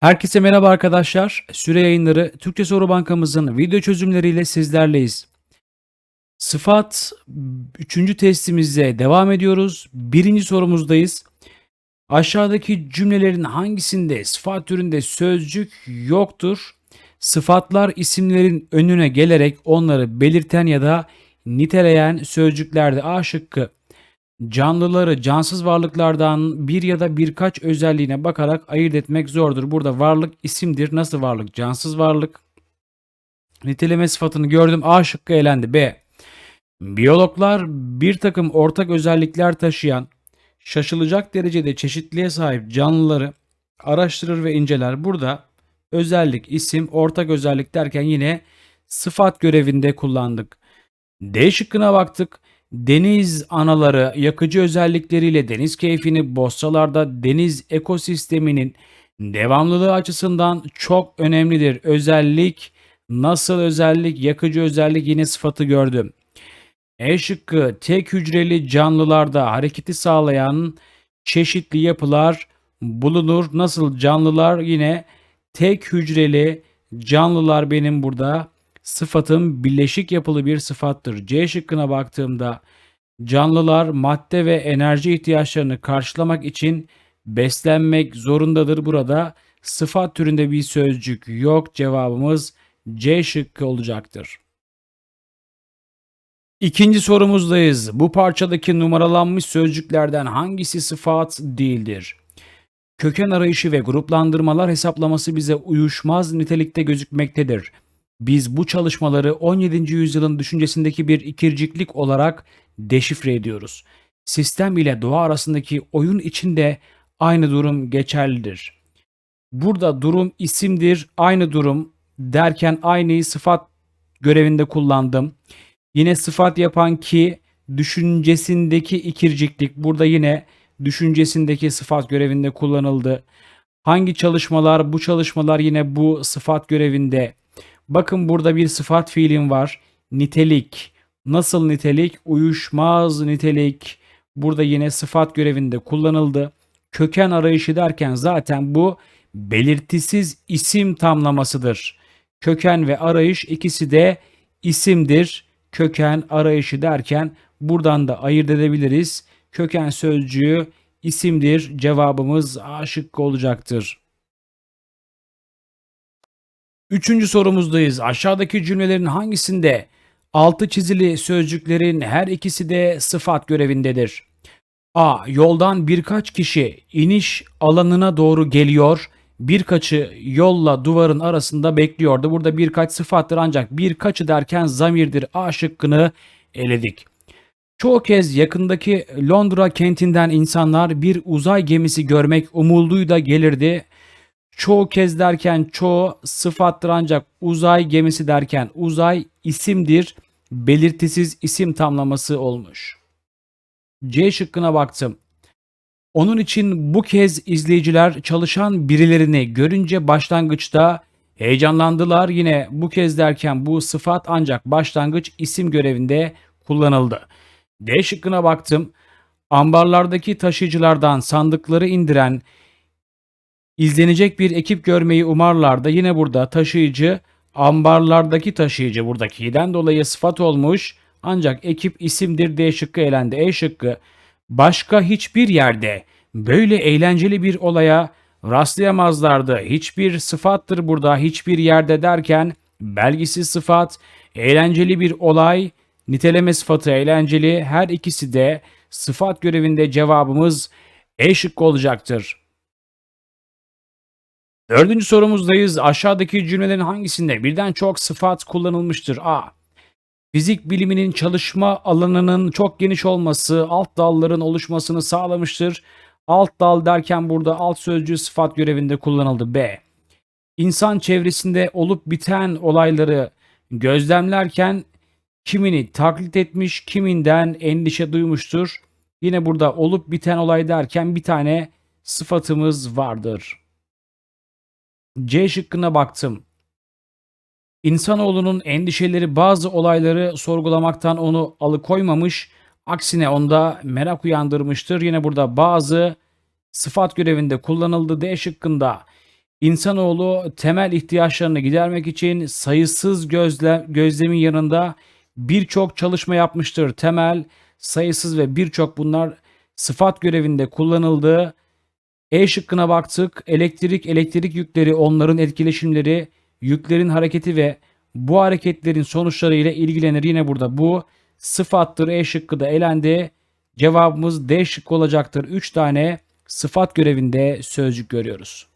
Herkese merhaba arkadaşlar. Süre yayınları Türkçe Soru Bankamızın video çözümleriyle sizlerleyiz. Sıfat 3. testimizde devam ediyoruz. Birinci sorumuzdayız. Aşağıdaki cümlelerin hangisinde sıfat türünde sözcük yoktur? Sıfatlar isimlerin önüne gelerek onları belirten ya da niteleyen sözcüklerde A şıkkı Canlıları cansız varlıklardan bir ya da birkaç özelliğine bakarak ayırt etmek zordur. Burada varlık isimdir. Nasıl varlık? Cansız varlık. Niteleme sıfatını gördüm. A şıkkı elendi. B. Biyologlar bir takım ortak özellikler taşıyan, şaşılacak derecede çeşitliğe sahip canlıları araştırır ve inceler. Burada özellik, isim, ortak özellik derken yine sıfat görevinde kullandık. D şıkkına baktık. Deniz anaları yakıcı özellikleriyle deniz keyfini bozsalarda deniz ekosisteminin devamlılığı açısından çok önemlidir. Özellik, nasıl özellik, yakıcı özellik yine sıfatı gördüm. E şıkkı tek hücreli canlılarda hareketi sağlayan çeşitli yapılar bulunur. Nasıl canlılar yine tek hücreli canlılar benim burada sıfatım birleşik yapılı bir sıfattır. C şıkkına baktığımda canlılar madde ve enerji ihtiyaçlarını karşılamak için beslenmek zorundadır. Burada sıfat türünde bir sözcük yok. Cevabımız C şıkkı olacaktır. İkinci sorumuzdayız. Bu parçadaki numaralanmış sözcüklerden hangisi sıfat değildir? Köken arayışı ve gruplandırmalar hesaplaması bize uyuşmaz nitelikte gözükmektedir. Biz bu çalışmaları 17. yüzyılın düşüncesindeki bir ikirciklik olarak deşifre ediyoruz. Sistem ile doğa arasındaki oyun içinde aynı durum geçerlidir. Burada durum isimdir, aynı durum derken aynıyı sıfat görevinde kullandım. Yine sıfat yapan ki düşüncesindeki ikirciklik burada yine düşüncesindeki sıfat görevinde kullanıldı. Hangi çalışmalar? Bu çalışmalar yine bu sıfat görevinde. Bakın burada bir sıfat fiilim var. Nitelik. Nasıl nitelik? Uyuşmaz nitelik. Burada yine sıfat görevinde kullanıldı. Köken arayışı derken zaten bu belirtisiz isim tamlamasıdır. Köken ve arayış ikisi de isimdir. Köken arayışı derken buradan da ayırt edebiliriz. Köken sözcüğü isimdir. Cevabımız A şıkkı olacaktır. Üçüncü sorumuzdayız. Aşağıdaki cümlelerin hangisinde altı çizili sözcüklerin her ikisi de sıfat görevindedir? A. Yoldan birkaç kişi iniş alanına doğru geliyor. Birkaçı yolla duvarın arasında bekliyordu. Burada birkaç sıfattır ancak birkaçı derken zamirdir. A şıkkını eledik. Çoğu kez yakındaki Londra kentinden insanlar bir uzay gemisi görmek umuduyla gelirdi. Çoğu kez derken çoğu sıfattır ancak uzay gemisi derken uzay isimdir. Belirtisiz isim tamlaması olmuş. C şıkkına baktım. Onun için bu kez izleyiciler çalışan birilerini görünce başlangıçta heyecanlandılar. Yine bu kez derken bu sıfat ancak başlangıç isim görevinde kullanıldı. D şıkkına baktım. Ambarlardaki taşıyıcılardan sandıkları indiren izlenecek bir ekip görmeyi umarlar yine burada taşıyıcı ambarlardaki taşıyıcı buradakiden dolayı sıfat olmuş ancak ekip isimdir D şıkkı elendi. E şıkkı başka hiçbir yerde böyle eğlenceli bir olaya rastlayamazlardı. Hiçbir sıfattır burada hiçbir yerde derken belgisiz sıfat, eğlenceli bir olay, niteleme sıfatı eğlenceli her ikisi de sıfat görevinde cevabımız E şıkkı olacaktır. Dördüncü sorumuzdayız. Aşağıdaki cümlelerin hangisinde birden çok sıfat kullanılmıştır? A. Fizik biliminin çalışma alanının çok geniş olması alt dalların oluşmasını sağlamıştır. Alt dal derken burada alt sözcüğü sıfat görevinde kullanıldı. B. İnsan çevresinde olup biten olayları gözlemlerken kimini taklit etmiş, kiminden endişe duymuştur. Yine burada olup biten olay derken bir tane sıfatımız vardır. C şıkkına baktım. İnsanoğlunun endişeleri bazı olayları sorgulamaktan onu alıkoymamış, aksine onda merak uyandırmıştır. Yine burada bazı sıfat görevinde kullanıldı D şıkkında. İnsanoğlu temel ihtiyaçlarını gidermek için sayısız gözle, gözlemin yanında birçok çalışma yapmıştır. Temel, sayısız ve birçok bunlar sıfat görevinde kullanıldı. E şıkkına baktık. Elektrik, elektrik yükleri, onların etkileşimleri, yüklerin hareketi ve bu hareketlerin sonuçları ile ilgilenir. Yine burada bu sıfattır. E şıkkı da elendi. Cevabımız D şıkkı olacaktır. 3 tane sıfat görevinde sözcük görüyoruz.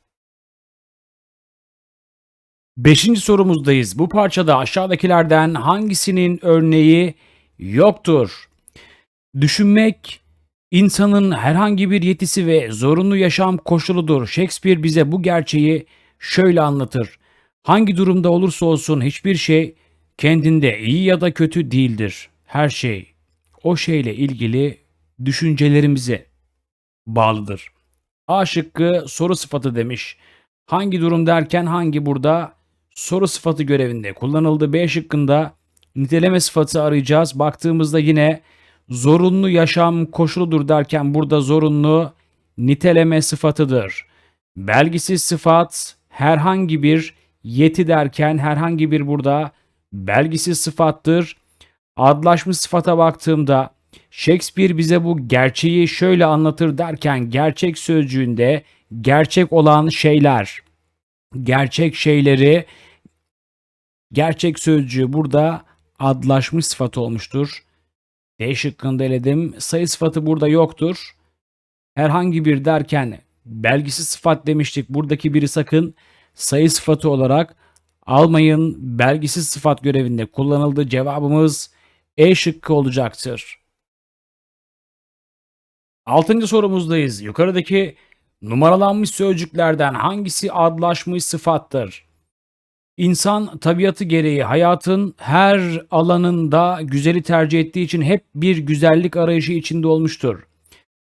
Beşinci sorumuzdayız. Bu parçada aşağıdakilerden hangisinin örneği yoktur? Düşünmek insanın herhangi bir yetisi ve zorunlu yaşam koşuludur. Shakespeare bize bu gerçeği şöyle anlatır. Hangi durumda olursa olsun hiçbir şey kendinde iyi ya da kötü değildir. Her şey o şeyle ilgili düşüncelerimize bağlıdır. A şıkkı soru sıfatı demiş. Hangi durum derken hangi burada soru sıfatı görevinde kullanıldı. B şıkkında niteleme sıfatı arayacağız. Baktığımızda yine zorunlu yaşam koşuludur derken burada zorunlu niteleme sıfatıdır. Belgisiz sıfat herhangi bir yeti derken herhangi bir burada belgisiz sıfattır. Adlaşmış sıfata baktığımda Shakespeare bize bu gerçeği şöyle anlatır derken gerçek sözcüğünde gerçek olan şeyler, gerçek şeyleri gerçek sözcüğü burada adlaşmış sıfat olmuştur. D şıkkında eledim. Sayı sıfatı burada yoktur. Herhangi bir derken belgisiz sıfat demiştik. Buradaki biri sakın sayı sıfatı olarak almayın. Belgisiz sıfat görevinde kullanıldı. Cevabımız E şıkkı olacaktır. Altıncı sorumuzdayız. Yukarıdaki numaralanmış sözcüklerden hangisi adlaşmış sıfattır? İnsan tabiatı gereği hayatın her alanında güzeli tercih ettiği için hep bir güzellik arayışı içinde olmuştur.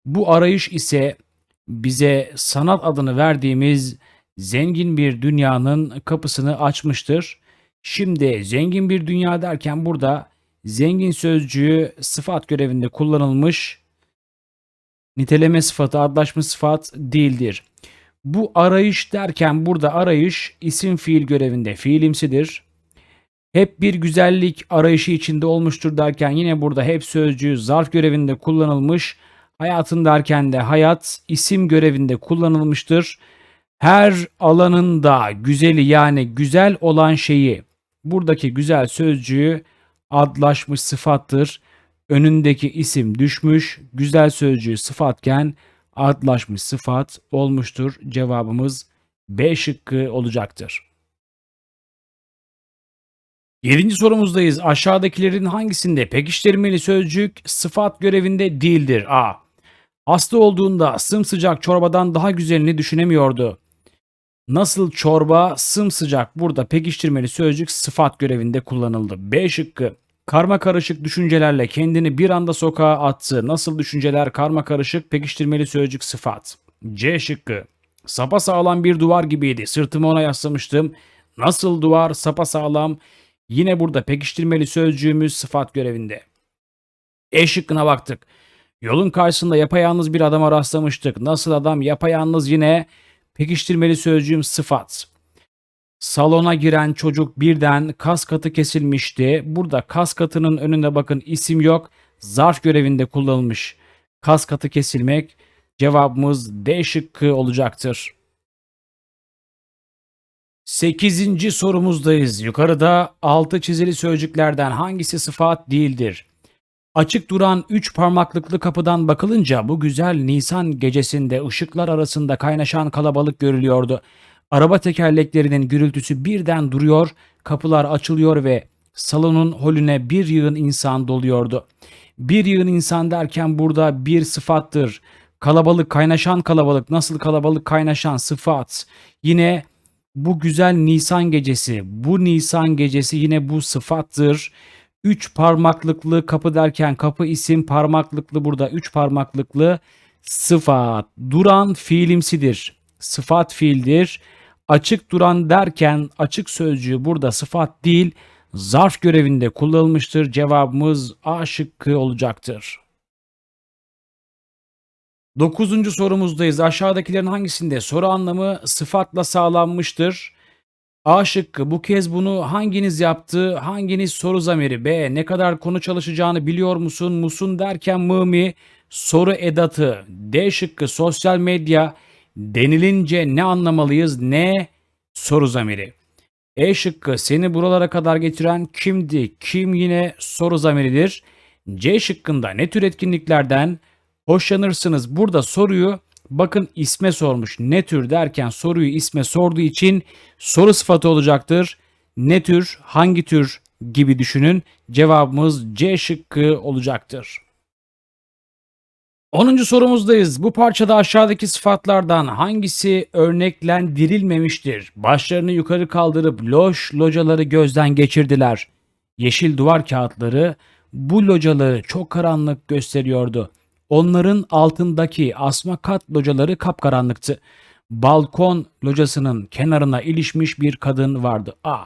Bu arayış ise bize sanat adını verdiğimiz zengin bir dünyanın kapısını açmıştır. Şimdi zengin bir dünya derken burada zengin sözcüğü sıfat görevinde kullanılmış niteleme sıfatı, adlaşma sıfat değildir. Bu arayış derken burada arayış isim fiil görevinde fiilimsidir. Hep bir güzellik arayışı içinde olmuştur derken yine burada hep sözcüğü zarf görevinde kullanılmış. Hayatın derken de hayat isim görevinde kullanılmıştır. Her alanında güzeli yani güzel olan şeyi buradaki güzel sözcüğü adlaşmış sıfattır. Önündeki isim düşmüş, güzel sözcüğü sıfatken adlaşmış sıfat olmuştur. Cevabımız B şıkkı olacaktır. Yedinci sorumuzdayız. Aşağıdakilerin hangisinde pekiştirmeli sözcük sıfat görevinde değildir? A. Hasta olduğunda sımsıcak çorbadan daha güzelini düşünemiyordu. Nasıl çorba sımsıcak burada pekiştirmeli sözcük sıfat görevinde kullanıldı. B şıkkı. Karma karışık düşüncelerle kendini bir anda sokağa attı. Nasıl düşünceler karma karışık pekiştirmeli sözcük sıfat. C şıkkı. Sapa sağlam bir duvar gibiydi. Sırtımı ona yaslamıştım. Nasıl duvar sapa sağlam. Yine burada pekiştirmeli sözcüğümüz sıfat görevinde. E şıkkına baktık. Yolun karşısında yapayalnız bir adama rastlamıştık. Nasıl adam yapayalnız yine pekiştirmeli sözcüğüm sıfat. Salona giren çocuk birden kas katı kesilmişti. Burada kas katının önünde bakın isim yok. Zarf görevinde kullanılmış. Kas katı kesilmek cevabımız D şıkkı olacaktır. 8. sorumuzdayız. Yukarıda altı çizili sözcüklerden hangisi sıfat değildir? Açık duran üç parmaklıklı kapıdan bakılınca bu güzel Nisan gecesinde ışıklar arasında kaynaşan kalabalık görülüyordu. Araba tekerleklerinin gürültüsü birden duruyor, kapılar açılıyor ve salonun holüne bir yığın insan doluyordu. Bir yığın insan derken burada bir sıfattır. Kalabalık, kaynaşan kalabalık, nasıl kalabalık kaynaşan sıfat. Yine bu güzel Nisan gecesi, bu Nisan gecesi yine bu sıfattır. Üç parmaklıklı kapı derken kapı isim parmaklıklı burada üç parmaklıklı sıfat. Duran fiilimsidir. Sıfat fiildir. Açık duran derken açık sözcüğü burada sıfat değil zarf görevinde kullanılmıştır. Cevabımız A şıkkı olacaktır. Dokuzuncu sorumuzdayız. Aşağıdakilerin hangisinde soru anlamı sıfatla sağlanmıştır? A şıkkı bu kez bunu hanginiz yaptı? Hanginiz soru zamiri? B ne kadar konu çalışacağını biliyor musun? Musun derken mı mi? Soru edatı. D şıkkı sosyal medya denilince ne anlamalıyız? Ne? Soru zamiri. E şıkkı seni buralara kadar getiren kimdi? Kim yine soru zamiridir. C şıkkında ne tür etkinliklerden hoşlanırsınız? Burada soruyu bakın isme sormuş. Ne tür derken soruyu isme sorduğu için soru sıfatı olacaktır. Ne tür, hangi tür gibi düşünün. Cevabımız C şıkkı olacaktır. 10. sorumuzdayız. Bu parçada aşağıdaki sıfatlardan hangisi örneklendirilmemiştir? Başlarını yukarı kaldırıp loş locaları gözden geçirdiler. Yeşil duvar kağıtları bu locaları çok karanlık gösteriyordu. Onların altındaki asma kat locaları kapkaranlıktı. Balkon locasının kenarına ilişmiş bir kadın vardı. A.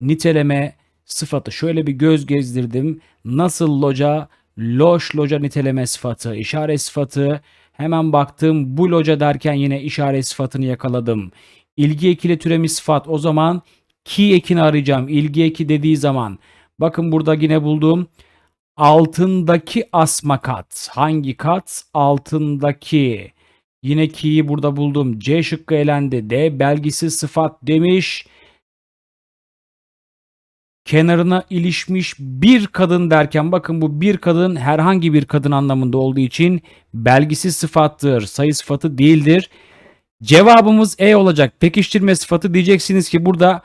Niteleme sıfatı. Şöyle bir göz gezdirdim. Nasıl loca? Loş loca niteleme sıfatı, işaret sıfatı. Hemen baktım bu loca derken yine işaret sıfatını yakaladım. İlgi ekili türemiş sıfat o zaman ki ekini arayacağım. İlgi eki dediği zaman. Bakın burada yine buldum. Altındaki asma kat. Hangi kat? Altındaki. Yine ki'yi burada buldum. C şıkkı elendi. D belgisi sıfat demiş kenarına ilişmiş bir kadın derken bakın bu bir kadın herhangi bir kadın anlamında olduğu için belgisi sıfattır. Sayı sıfatı değildir. Cevabımız E olacak. Pekiştirme sıfatı diyeceksiniz ki burada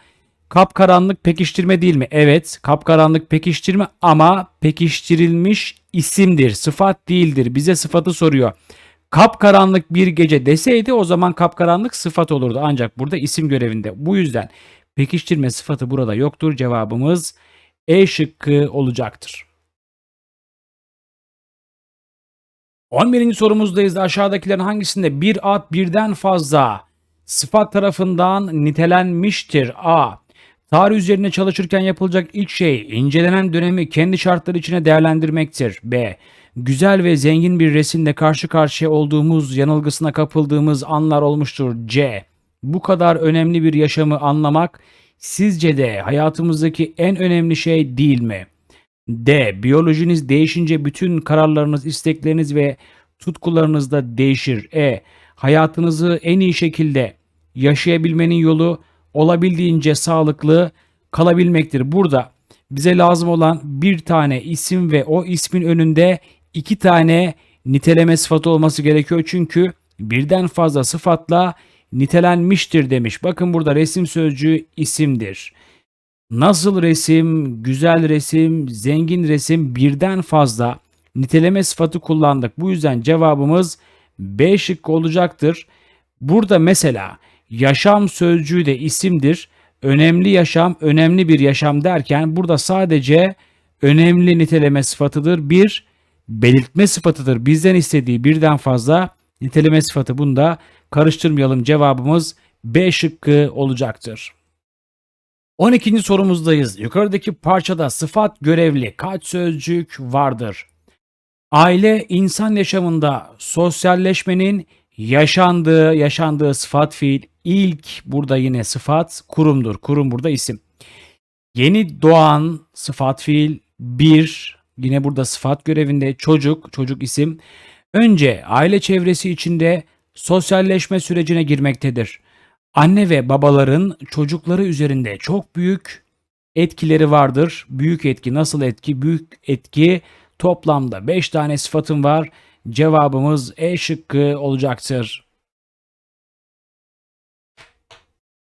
kapkaranlık pekiştirme değil mi? Evet kapkaranlık pekiştirme ama pekiştirilmiş isimdir. Sıfat değildir. Bize sıfatı soruyor. Kapkaranlık bir gece deseydi o zaman kapkaranlık sıfat olurdu. Ancak burada isim görevinde. Bu yüzden Pekiştirme sıfatı burada yoktur. Cevabımız E şıkkı olacaktır. 11. sorumuzdayız. Aşağıdakilerin hangisinde bir ad birden fazla sıfat tarafından nitelenmiştir? A. Tarih üzerine çalışırken yapılacak ilk şey incelenen dönemi kendi şartları içine değerlendirmektir. B. Güzel ve zengin bir resimle karşı karşıya olduğumuz yanılgısına kapıldığımız anlar olmuştur. C bu kadar önemli bir yaşamı anlamak sizce de hayatımızdaki en önemli şey değil mi? D. Biyolojiniz değişince bütün kararlarınız, istekleriniz ve tutkularınız da değişir. E. Hayatınızı en iyi şekilde yaşayabilmenin yolu olabildiğince sağlıklı kalabilmektir. Burada bize lazım olan bir tane isim ve o ismin önünde iki tane niteleme sıfatı olması gerekiyor. Çünkü birden fazla sıfatla nitelenmiştir demiş. Bakın burada resim sözcüğü isimdir. Nasıl resim, güzel resim, zengin resim birden fazla niteleme sıfatı kullandık. Bu yüzden cevabımız B şıkkı olacaktır. Burada mesela yaşam sözcüğü de isimdir. Önemli yaşam, önemli bir yaşam derken burada sadece önemli niteleme sıfatıdır. Bir belirtme sıfatıdır. Bizden istediği birden fazla niteleme sıfatı bunda karıştırmayalım cevabımız B şıkkı olacaktır. 12. sorumuzdayız. Yukarıdaki parçada sıfat görevli kaç sözcük vardır? Aile insan yaşamında sosyalleşmenin yaşandığı, yaşandığı sıfat fiil ilk burada yine sıfat kurumdur. Kurum burada isim. Yeni doğan sıfat fiil bir yine burada sıfat görevinde çocuk, çocuk isim. Önce aile çevresi içinde sosyalleşme sürecine girmektedir. Anne ve babaların çocukları üzerinde çok büyük etkileri vardır. Büyük etki nasıl etki? Büyük etki toplamda 5 tane sıfatım var. Cevabımız E şıkkı olacaktır.